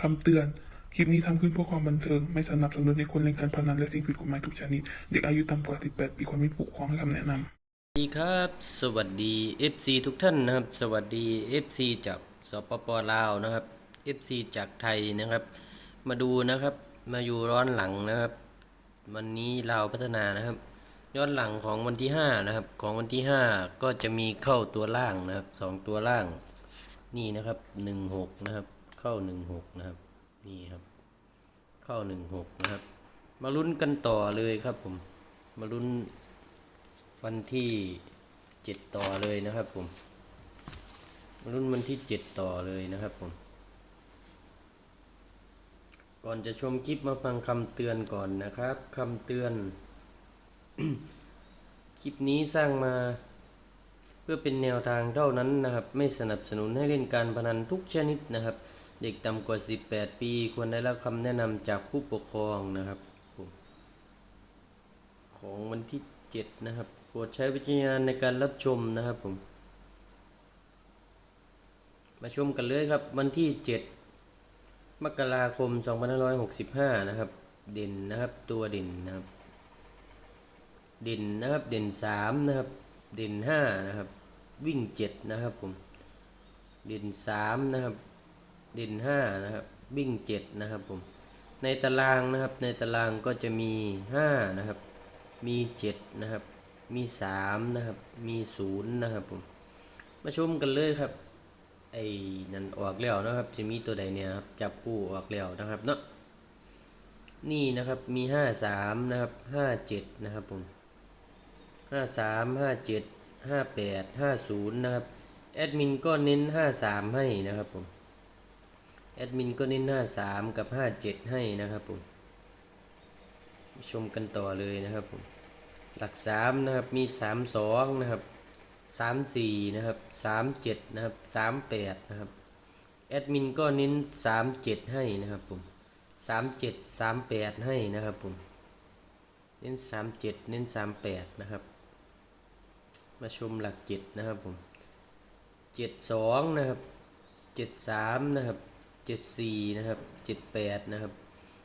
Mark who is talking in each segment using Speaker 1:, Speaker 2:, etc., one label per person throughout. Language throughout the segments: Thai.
Speaker 1: คำเตือน คลิปนี้ทำขึ้นเพื่อความบันเทิง ไม่สนับสนุนให้คนเล่นการพนันและสิ่งผิดกฎหมายทุกชนิด เด็กอายุต่ำกว่า 18 ปีควรมีผู้ปกครองให้คำแนะนำ
Speaker 2: สวัสดีครับ สวัสดี FC ทุกท่านนะครับ สวัสดี FC จากสปปลาวนะครับ FC จากไทยนะครับ มาดูนะครับ มาอยู่ร้อนหลังนะครับ วันนี้ลาพัฒนานะครับ ย้อนหลังของวันที่5นะครับ ของวันที่ 5 ก็จะมีเข้าตัวล่างนะครับสองตัวล่าง นี่นะครับ 16 นะครับ เข้า16นะครับ นี่ครับ เข้า16นะครับ มาลุ้นกันต่อเลยครับผม มาลุ้นวันที่เจ็ดต่อเลยนะครับผมรุ่นวันที่เจ็ดต่อเลยนะครับผม ก่อนจะชมคลิปมาฟังคำเตือนก่อนนะครับคำเตือนคลิปนี้สร้างมาเพื่อเป็นแนวทางเท่านั้นนะครับ ไม่สนับสนุนให้เล่นการพนันทุกชนิดนะครับ เด็กต่ำกว่า 18 ปี ควรได้รับคำแนะนำจากผู้ปกครองนะครับผมของวันที่ 7 นะครับโปรดใช้วิจารณญาณในการรับชมนะครับผม มาชมกันเลยครับ วันที่ 7 มกราคม 2565 นะครับ เด่นนะครับตัวเด่นนะครับ เด่นนะครับเด่น 3 นะครับ เด่น 5 นะครับ วิ่ง 7 นะครับผม เด่น 3 นะครับ เด่น5นะครับวิ่ง7นะครับผมในตารางนะครับในตารางก็จะมี5นะครับมี7นะครับมี3นะครับมี0นย์นะครับผมมาชมกันเลยครับไอ้นั่นออกแล้วนะครับจะมีตัวใดเนี่ยครับจับคู่ออกแล้วนะครับเนาะนี่นะครับมี5 3นะครับ5 7นะครับผม5 3 5 7 5 8 5 0นย์นะครับแอดมินก็เน้น5 3ให้นะครับผม แอดมินก็เน้น 5 3 กับ 5 7 ให้นะครับผม ชมกันต่อเลยนะครับผม หลักสามนะครับ มีสามสองนะครับสามสี่นะครับสามเจ็ดนะครับสามแปดนะครับ แอดมินก็เน้นสามเจ็ดให้นะครับผมสามเจ็ดสามแปดให้นะครับผม เน้นสามเจ็ดเน้นสามแปดนะครับ มาชมหลักเจ็ดนะครับผมเจ็ดสองนะครับเจ็ดสามนะครับ เจ็ดสี่นะครับเจ็ดแปดนะครับ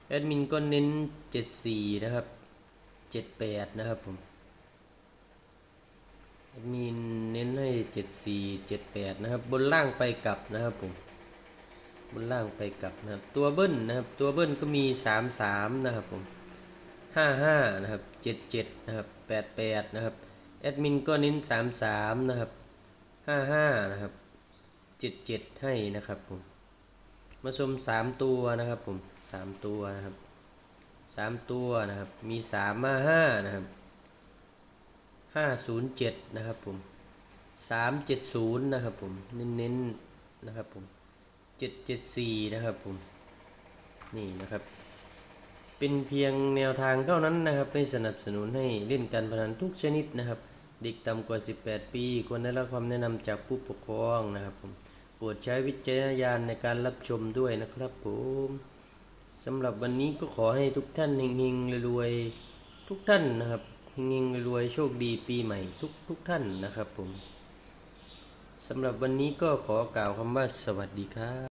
Speaker 2: แอดมินก็เน้นเจ็ดสี่นะครับเจ็ดแปดนะครับผม แอดมินเน้นให้เจ็ดสี่เจ็ดแปดนะครับ บนล่างไปกลับนะครับผม บนล่างไปกลับนะครับ ตัวเบิ้ลนะครับ ตัวเบิ้ลก็มีสามสามนะครับผมห้าห้านะครับเจ็ดเจ็ดนะครับแปดแปดนะครับ แอดมินก็เน้นสามสามนะครับห้าห้านะครับเจ็ดเจ็ดให้นะครับผม มาชมสามตัวนะครับผมสามตัวนะครับสามตัวนะครับ มีสามมาห้านะครับห้าศูนย์เจ็ดนะครับผมสามเจ็ดศูนย์นะครับผมเน้นๆนะครับผมเจ็ดเจ็ดสี่นะครับผมนี่นะครับ เป็นเพียงแนวทางเท่านั้นนะครับไม่สนับสนุนให้เล่นการพนันทุกชนิดนะครับ เด็กต่ำกว่า 18 ปีควรได้รับความแนะนำจากผู้ปกครองนะครับผม รดใช้วิจารณญาณในการรับชมด้วยนะครับผมสำหรับวันนี้ก็ขอให้ทุกท่านเฮงๆรวยๆทุกท่านนะครับเฮงๆรวยๆโชคดีปีใหม่ทุกทุกท่านนะครับผมสำหรับวันนี้ก็ขอกล่าวคำว่าสวัสดีครับ